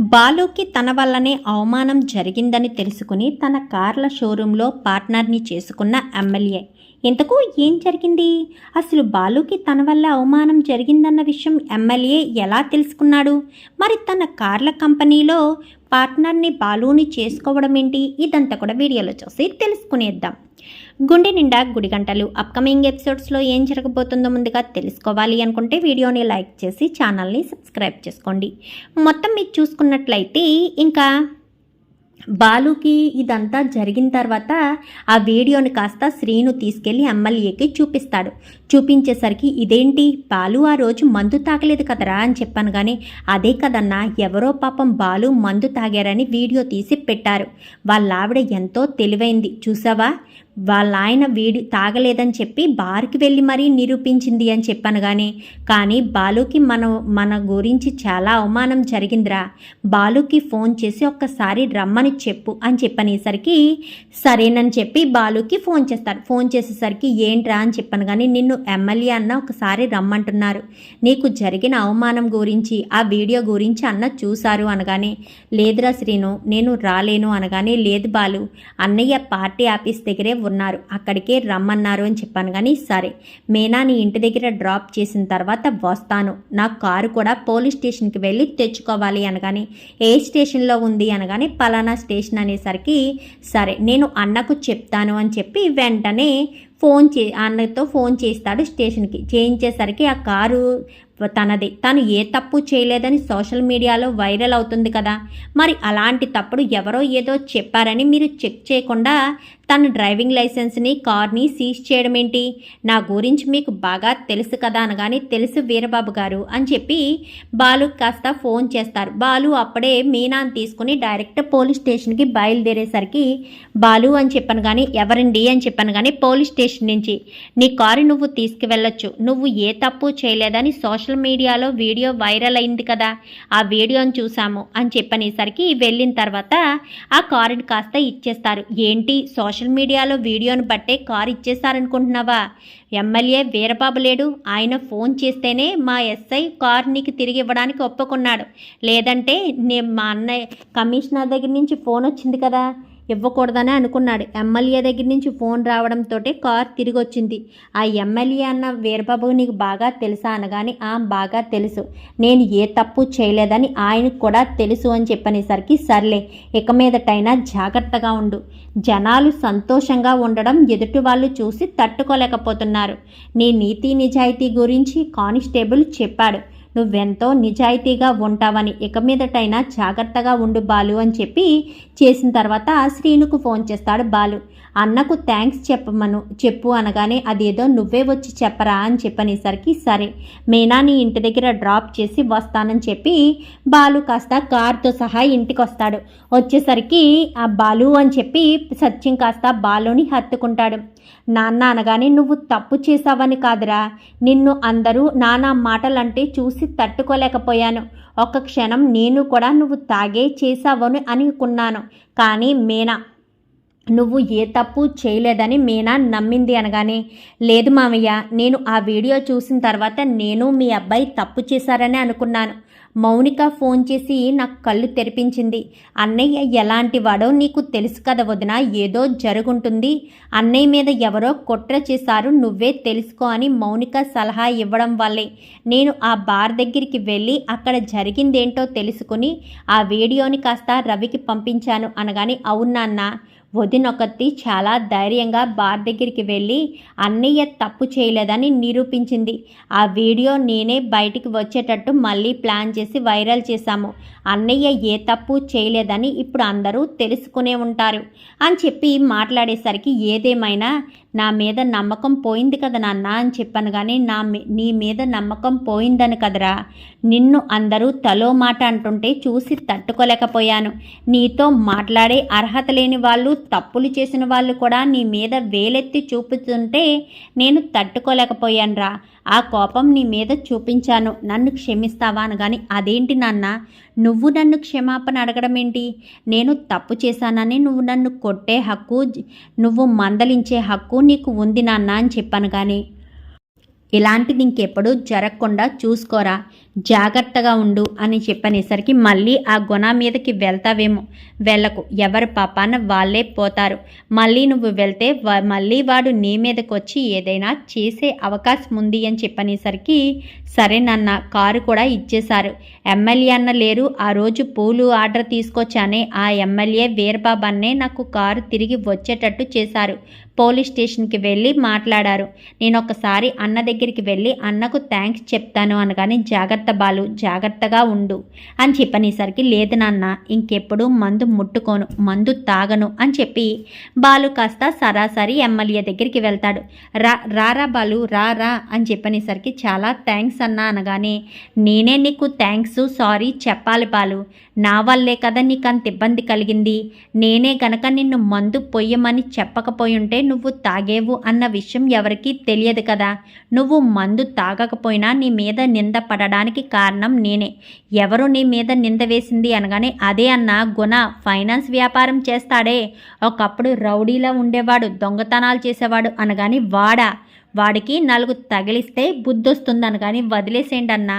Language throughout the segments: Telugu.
బాలుకి తన వల్లనే అవమానం జరిగిందని తెలుసుకుని తన కార్ల షోరూంలో పార్ట్నర్ని చేసుకున్న ఎమ్మెల్యే. ఇంతకు ఏం జరిగింది? అసలు బాలుకి తన వల్ల అవమానం జరిగిందన్న విషయం ఎమ్మెల్యే ఎలా తెలుసుకున్నాడు? మరి తన కార్ల కంపెనీలో పార్ట్నర్ని బాలుని చేసుకోవడం ఏంటి? ఇదంతా కూడా వీడియోలో చూసి తెలుసుకునేద్దాం. గుండె నిండా గుడి గంటలు అప్కమింగ్ ఎపిసోడ్స్లో ఏం జరగబోతుందో ముందుగా తెలుసుకోవాలి అనుకుంటే వీడియోని లైక్ చేసి ఛానల్ని సబ్స్క్రైబ్ చేసుకోండి. మొత్తం మీరు చూసుకున్నట్లయితే ఇంకా బాలుకి ఇదంతా జరిగిన తర్వాత ఆ వీడియోని కాస్త శ్రీను తీసుకెళ్ళి ఎమ్మెల్యేకి చూపిస్తాడు. చూపించేసరికి ఇదేంటి? బాలు ఆ రోజు మందు తాగలేదు కదరా అని చెప్పాను కానీ అదే కదన్నా ఎవరో పాపం బాలు మందు తాగారని వీడియో తీసి పెట్టారు. వాళ్ళ ఆవిడ ఎంతో తెలివైంది. చూసావా? వాళ్ళ ఆయన వీడి తాగలేదని చెప్పి బార్కి వెళ్ళి మరీ నిరూపించింది అని చెప్పాను కానీ కానీ బాలుకి మన మన గురించి చాలా అవమానం జరిగిందిరా. బాలుకి ఫోన్ చేసి ఒక్కసారి రమ్మని చెప్పు అని చెప్పనేసరికి సరేనని చెప్పి బాలుకి ఫోన్ చేస్తారు. ఫోన్ చేసేసరికి ఏంట్రా అని చెప్పాను కానీ నిన్ను ఎమ్మెల్యే అన్న ఒకసారి రమ్మంటున్నారు. నీకు జరిగిన అవమానం గురించి ఆ వీడియో గురించి అన్న చూశారు అనగానే లేదురా శ్రీను నేను రాలేను అనగానే లేదు బాలు అన్నయ్య పార్టీ ఆఫీస్ దగ్గరే ఉన్నారు. అక్కడికే రమ్మన్నారు అని చెప్పాను కానీ సరే. మేనాని ఇంటి దగ్గర డ్రాప్ చేసిన తర్వాత వస్తాను. నా కారు కూడా పోలీస్ స్టేషన్కి వెళ్ళి తెచ్చుకోవాలి అనగానే ఏ స్టేషన్లో ఉంది అనగానే పలానా స్టేషన్ అనేసరికి సరే నేను అన్నకు చెప్తాను అని చెప్పి వెంటనే ఫోన్ చే అన్నతో ఫోన్ చేస్తాడు స్టేషన్కి. చేయించేసరికి ఆ కారు తనది. తను ఏ తప్పు చేయలేదని సోషల్ మీడియాలో వైరల్ అవుతుంది కదా. మరి అలాంటి తప్పుడు ఎవరో ఏదో చెప్పారని మీరు చెక్ చేయకుండా తన డ్రైవింగ్ లైసెన్స్ని కార్ని సీజ్ చేయడం ఏంటి నా గురించి మీకు బాగా తెలుసు కదా అనగానే తెలుసు వీరబాబు గారు అని చెప్పి బాలు కాస్త ఫోన్ చేస్తారు. బాలు అప్పుడే మీనాని తీసుకుని డైరెక్ట్ పోలీస్ స్టేషన్కి బయలుదేరేసరికి బాలు అని చెప్పాను కానీ ఎవరండి అని చెప్పాను కానీ పోలీస్ స్టేషన్ నుంచి నీ కారు నువ్వు తీసుకువెళ్ళొచ్చు. నువ్వు ఏ తప్పు చేయలేదని సోషల్ మీడియాలో వీడియో వైరల్ అయింది కదా ఆ వీడియోని చూసాము అని చెప్పనేసరికి వెళ్ళిన తర్వాత ఆ కారుని కాస్త ఇచ్చేస్తారు. ఏంటి? సోషల్ సోషల్ మీడియాలో వీడియోను బట్టే కారు ఇచ్చేశారనుకుంటున్నావా? ఎమ్మెల్యే వీరబాబు లేడు. ఆయన ఫోన్ చేస్తేనే మా ఎస్ఐ కార్ నీకు తిరిగి ఇవ్వడానికి ఒప్పుకున్నాడు. లేదంటే నేను మా అన్నయ్య కమిషనర్ దగ్గర నుంచి ఫోన్ వచ్చింది కదా. ఇవ్వకూడదని అనుకున్నాడు. ఎమ్మెల్యే దగ్గర నుంచి ఫోన్ రావడంతో కార్ తిరిగి వచ్చింది ఆ ఎమ్మెల్యే అన్న వీరబాబు నీకు బాగా తెలుసా అనగానే ఆ బాగా తెలుసు. నేను ఏ తప్పు చేయలేదని ఆయనకు కూడా తెలుసు అని చెప్పనేసరికి సర్లే ఇక మీదటైనా జాగ్రత్తగా ఉండు. జనాలు సంతోషంగా ఉండడం ఎదుటి వాళ్ళు చూసి తట్టుకోలేకపోతున్నారు. నీ నీతి నిజాయితీ గురించి కానిస్టేబుల్ చెప్పాడు. నువ్వెంతో నిజాయితీగా ఉంటావని ఇక మీదటైనా జాగ్రత్తగా ఉండు బాలు అని చెప్పి చేసిన తర్వాత శ్రీనుకు ఫోన్ చేస్తాడు బాలు. అన్నకు థ్యాంక్స్ చెప్పమను చెప్పు అనగానే అదేదో నువ్వే వచ్చి చెప్పరా అని చెప్పనేసరికి సరే మేనా నీ ఇంటి దగ్గర డ్రాప్ చేసి వస్తానని చెప్పి బాలు కాస్త కార్తో సహా ఇంటికి వస్తాడు వచ్చేసరికి ఆ బాలు అని చెప్పి సత్యం కాస్త బాలుని హత్తుకుంటాడు. నాన్న అనగానే నువ్వు తప్పు చేసావని కాదురా. నిన్ను అందరూ నానా మాటలంటే చూసి తట్టుకోలేకపోయాను. ఒక క్షణం నేను కూడా నువ్వు తాగే చేశావని అనుకున్నాను. కానీ మీనా నువ్వు ఏ తప్పు చేయలేదని మీనా నమ్మింది అనగానే లేదు మామయ్య నేను ఆ వీడియో చూసిన తర్వాత నేను మీ అబ్బాయి తప్పు చేశారని అనుకున్నాను. మౌనిక ఫోన్ చేసి నాకు కళ్ళు తెరిపించింది. అన్నయ్య ఎలాంటి వాడో నీకు తెలుసు కదా వదిన ఏదో జరుగుంటుంది. అన్నయ్య మీద ఎవరో కుట్ర చేశారు నువ్వే తెలుసుకో అని మౌనిక సలహా ఇవ్వడం వల్లే. నేను ఆ బార్ దగ్గరికి వెళ్ళి అక్కడ జరిగిందేంటో తెలుసుకుని ఆ వీడియోని కాస్త రవికి పంపించాను అనగానే అవునా వదినొకత్తి చాలా ధైర్యంగా బార్ దగ్గరికి వెళ్ళి అన్నయ్య తప్పు చేయలేదని నిరూపించింది. ఆ వీడియో నేనే బయటికి వచ్చేటట్టు మళ్ళీ ప్లాన్ చేసి వైరల్ చేశాము. అన్నయ్య ఏ తప్పు చేయలేదని ఇప్పుడు అందరూ తెలుసుకునే ఉంటారు అని చెప్పి మాట్లాడేసరికి ఏదేమైనా నా మీద నమ్మకం పోయింది కదా నాన్న అని చెప్పాను కానీ నా నీ మీద నమ్మకం పోయిందని కదరా. నిన్ను అందరూ తలో మాట అంటుంటే చూసి తట్టుకోలేకపోయాను. నీతో మాట్లాడే అర్హత లేని వాళ్ళు తప్పులు చేసిన వాళ్ళు కూడా నీ మీద వేలెత్తి చూపుతుంటే నేను తట్టుకోలేకపోయానురా. ఆ కోపం నీ మీద చూపించాను. నన్ను క్షమిస్తావా అనగాని అదేంటి నాన్న? నువ్వు నన్ను క్షమాపణ అడగడం ఏంటి నేను తప్పు చేశానని నువ్వు నన్ను కొట్టే హక్కు నువ్వు మందలించే హక్కు నీకు ఉంది నాన్న అని చెప్పాను కానీ ఇలాంటిది ఇంకెప్పుడు జరగకుండా చూసుకోరా. జాగ్రత్తగా ఉండు అని చెప్పనేసరికి మళ్ళీ ఆ గుణ మీదకి వెళ్తావేమో. వెళ్ళకు. ఎవరి పాపాన వాళ్ళే పోతారు. మళ్ళీ నువ్వు వెళ్తే మళ్ళీ వాడు నీ మీదకి వచ్చి ఏదైనా చేసే అవకాశం ఉంది అని చెప్పనేసరికి సరే నాన్న కారు కూడా ఇచ్చేశారు. ఎమ్మెల్యే అన్న లేరు. ఆ రోజు పూలు ఆర్డర్ తీసుకొచ్చానే ఆ ఎమ్మెల్యే వీరబాబు అన్నే నాకు కారు తిరిగి వచ్చేటట్టు చేశారు. పోలీస్ స్టేషన్కి వెళ్ళి మాట్లాడారు. నేను ఒకసారి అన్న దగ్గరికి వెళ్ళి అన్నకు థ్యాంక్స్ చెప్తాను అనగానే జాగ్రత్త బాలు జాగ్రత్తగా ఉండు అని చెప్పనేసరికి లేదు నాన్న ఇంకెప్పుడు మందు ముట్టుకోను మందు తాగను అని చెప్పి బాలు కాస్త సరాసరి ఎమ్మెల్యే దగ్గరికి వెళ్తాడు. రా రారా బాలు రా రా అని చెప్పనేసరికి చాలా థ్యాంక్స్ అన్నా అనగానే నేనే నీకు థ్యాంక్స్ సారీ చెప్పాలి బాలు. నా వల్లే కదా నీకు అంత ఇబ్బంది కలిగింది. నేనే గనక నిన్ను మందు పొయ్యమని చెప్పకపోయి ఉంటే నువ్వు తాగేవు అన్న విషయం ఎవరికీ తెలియదు కదా. నువ్వు మందు తాగకపోయినా నీ మీద నింద పడడానికి కారణం నేనే. ఎవరు నీ మీద నింద వేసింది అనగానే అదే అన్న గుణ ఫైనాన్స్ వ్యాపారం చేస్తాడే. ఒకప్పుడు రౌడీలా ఉండేవాడు దొంగతనాలు చేసేవాడు అనగానే వాడా. వాడికి నలుగు తగిలిస్తే బుద్ధొస్తుందని కానీ వదిలేసేయండి అన్న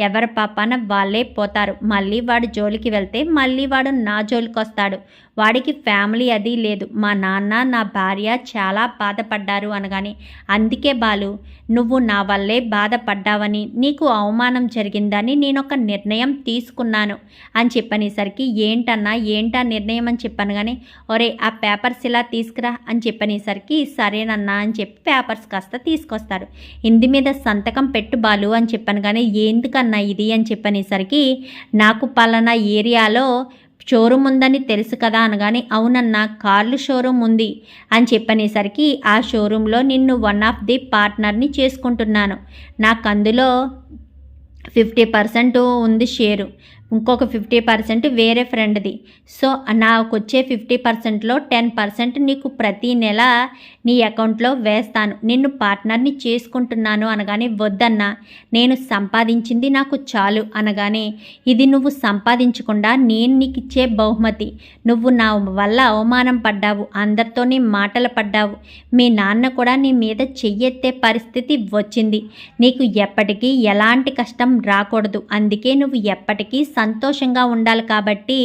ఎవరి పాపాన వాళ్ళే పోతారు. మళ్ళీ వాడు జోలికి వెళ్తే మళ్ళీ వాడు నా జోలికి వస్తాడు వాడికి ఫ్యామిలీ అది లేదు. మా నాన్న నా భార్య చాలా బాధపడ్డారు అనగాని అందుకే బాలు నువ్వు నా వల్లే బాధపడ్డావని నీకు అవమానం జరిగిందని నేను ఒక నిర్ణయం తీసుకున్నాను. అని చెప్పనేసరికి ఏంటన్నా ఏంటా నిర్ణయం? అని చెప్పాను కానీ ఒరే ఆ పేపర్స్ ఇలా తీసుకురా అని చెప్పనేసరికి సరేనన్నా అని చెప్పి పేపర్స్ కాస్త తీసుకొస్తాడు. ఇంది మీద సంతకం పెట్టు బాలు అని చెప్పాను కానీ ఎందుకన్నా ఇది? అని చెప్పనేసరికి నాకు పలానా ఏరియాలో షోరూమ్ ఉందని తెలుసు కదా అనగానే అవునన్నా కార్లు షోరూమ్ ఉంది అని చెప్పనేసరికి ఆ షోరూంలో నిన్ను వన్ ఆఫ్ ది పార్ట్నర్ని చేసుకుంటున్నాను. నాకు అందులో ఫిఫ్టీ పర్సెంట్ ఉంది షేరు. ఇంకొక ఫిఫ్టీ పర్సెంట్ వేరే ఫ్రెండ్ది. సో నాకు వచ్చే ఫిఫ్టీ పర్సెంట్లో టెన్ పర్సెంట్ నీకు ప్రతి నెల నీ అకౌంట్లో వేస్తాను. నిన్ను పార్ట్నర్ని చేసుకుంటున్నాను అనగానే వద్దన్నా. నేను సంపాదించింది నాకు చాలు అనగానే ఇది నువ్వు సంపాదించకుండా నేను నీకు ఇచ్చే బహుమతి. నువ్వు నా వల్ల అవమానం పడ్డావు అందరితోనే మాటలు పడ్డావు. మీ నాన్న కూడా నీ మీద చెయ్యెత్తే పరిస్థితి వచ్చింది. నీకు ఎప్పటికీ ఎలాంటి కష్టం రాకూడదు. అందుకే నువ్వు ఎప్పటికీ సంతోషంగా ఉండాలి కాబట్టి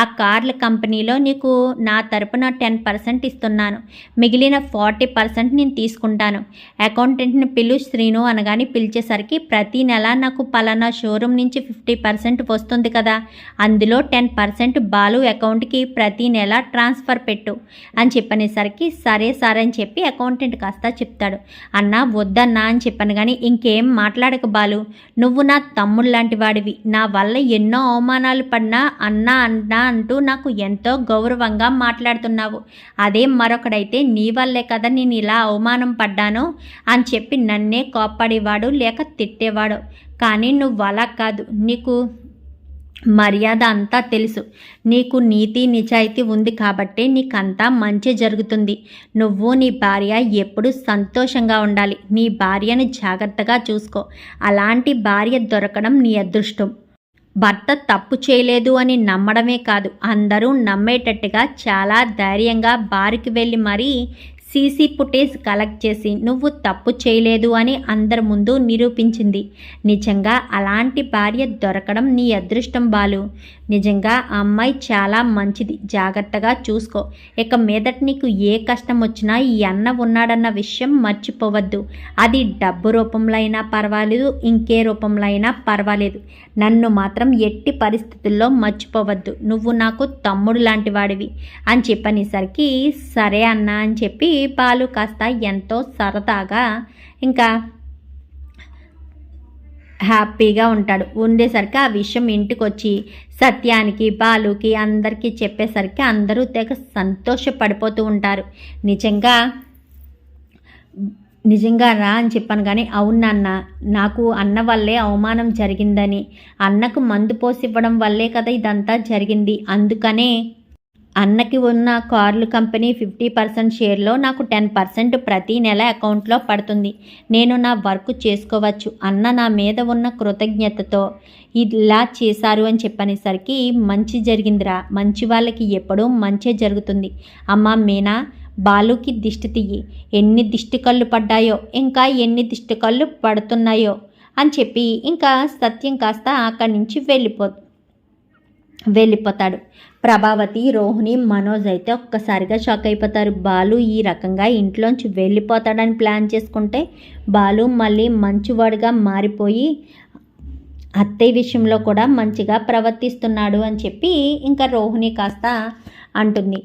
ఆ కార్ల కంపెనీలో నీకు నా తరపున టెన్ పర్సెంట్ ఇస్తున్నాను. మిగిలిన ఫార్టీ పర్సెంట్ నేను తీసుకుంటాను. అకౌంటెంట్ని పిలు శ్రీను అనగానే పిలిచేసరికి ప్రతి నెల నాకు పలానా షోరూమ్ నుంచి ఫిఫ్టీ పర్సెంట్ వస్తుంది కదా. అందులో టెన్ పర్సెంట్ బాలు అకౌంట్కి ప్రతి నెల ట్రాన్స్ఫర్ పెట్టు అని చెప్పనేసరికి సరే సార్ అని చెప్పి అకౌంటెంట్ కాస్త చెప్తాడు. అన్నా వద్దన్నా అని చెప్పాను కానీ ఇంకేం మాట్లాడక బాలు. నువ్వు నా తమ్ముడు లాంటి వాడివి. నా వల్ల ఎన్నో అవమానాలు పడినా అన్నా అన్నా అంటూ నాకు ఎంతో గౌరవంగా మాట్లాడుతున్నావు. అదే మరొకడైతే నీ వల్లే కదా నేను ఇలా అవమానం పడ్డాను అని చెప్పి నన్నే కోప్పడేవాడు లేక తిట్టేవాడు. కానీ నువ్వు అలా కాదు. నీకు మర్యాద అంతా తెలుసు. నీకు నీతి నిజాయితీ ఉంది కాబట్టి నీకంతా మంచి జరుగుతుంది. నువ్వు నీ భార్య ఎప్పుడు సంతోషంగా ఉండాలి. నీ భార్యను జాగ్రత్తగా చూసుకో. అలాంటి భార్య దొరకడం నీ అదృష్టం. భర్త తప్పు చేయలేదు అని నమ్మడమే కాదు అందరూ నమ్మేటట్టుగా చాలా ధైర్యంగా బారికి వెళ్ళి మరీ సీసీ ఫుటేజ్ కలెక్ట్ చేసి నువ్వు తప్పు చేయలేదు అని అందరి ముందు నిరూపించింది. నిజంగా అలాంటి భార్య దొరకడం నీ అదృష్టం బాలు. నిజంగా ఆ అమ్మాయి చాలా మంచిది. జాగ్రత్తగా చూసుకో. ఇక మీదట నీకు ఏ కష్టం వచ్చినా ఈ అన్న ఉన్నాడన్న విషయం మర్చిపోవద్దు. అది డబ్బు రూపంలో అయినా పర్వాలేదు ఇంకే రూపంలో అయినా పర్వాలేదు. నన్ను మాత్రం ఎట్టి పరిస్థితుల్లో మర్చిపోవద్దు. నువ్వు నాకు తమ్ముడు లాంటి వాడివి అని చెప్పనేసరికి సరే అన్న అని చెప్పి పాలు కాస్త ఎంతో సరదాగా ఇంకా హ్యాపీగా ఉంటాడు. ఉండేసరికి ఆ విషయం ఇంటికి వచ్చి సత్యానికి బాలుకి అందరికీ చెప్పేసరికి అందరూ తెగ సంతోషపడిపోతూ ఉంటారు. నిజంగా నిజంగా రా అని చెప్పాను కానీ అవును నాన్న నాకు అన్న వల్లే అవమానం జరిగిందని అన్నకు మందు పోసి ఇవ్వడం వల్లే కదా ఇదంతా జరిగింది. అందుకనే అన్నకి ఉన్న కార్లు కంపెనీ ఫిఫ్టీ పర్సెంట్ షేర్లో నాకు టెన్ పర్సెంట్ ప్రతి నెల అకౌంట్లో పడుతుంది. నేను నా వర్క్ చేసుకోవచ్చు అన్న నా మీద ఉన్న కృతజ్ఞతతో ఇలా చేశారు అని చెప్పనేసరికి మంచి జరిగిందిరా. మంచి వాళ్ళకి ఎప్పుడూ మంచే జరుగుతుంది. అమ్మ మీనా బాలుకి దిష్టి తీయి. ఎన్ని దిష్టి కళ్ళు పడ్డాయో ఇంకా ఎన్ని దిష్టి కళ్ళు పడుతున్నాయో అని చెప్పి ఇంకా సత్యం కాస్త అక్కడి నుంచి వెళ్ళిపో వెళ్ళిపోతాడు. ప్రభావతి రోహిణి మనోజ్ అయితే ఒక్కసారిగా షాక్ అయిపోతారు. బాలు ఈ రకంగా ఇంట్లోంచి వెళ్ళిపోతాడని ప్లాన్ చేసుకుంటే బాలు మళ్ళీ మంచివాడుగా మారిపోయి అత్తయ్య విషయంలో కూడా మంచిగా ప్రవర్తిస్తున్నాడు అని చెప్పి ఇంకా రోహిణి కాస్త అంటుంది.